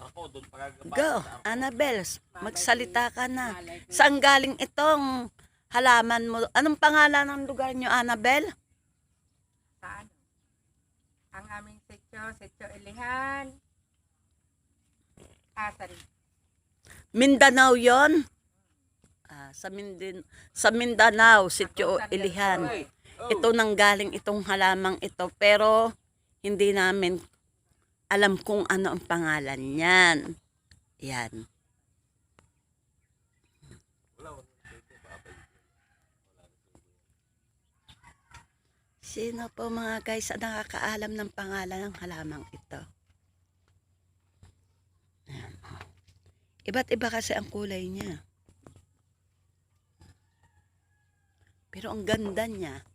arko doon pagkakapasok Go. Annabel, magsalita ka na. Saan galing itong halaman mo? Anong pangalan ng lugar nyo, Annabel? Sa ano? Ang aming sityo, sityo Ilihan. Asan? Mindanao yon. Ah, sa, Mindin sa Mindanao, Sityo Ilihan. Oh. Ito nang galing itong halamang ito. Pero hindi namin alam kung ano ang pangalan niyan. Yan. Sino po mga guys ang nakakaalam ng pangalan ng halamang ito? Ayan. Iba't iba kasi ang kulay niya. Pero ang ganda niya.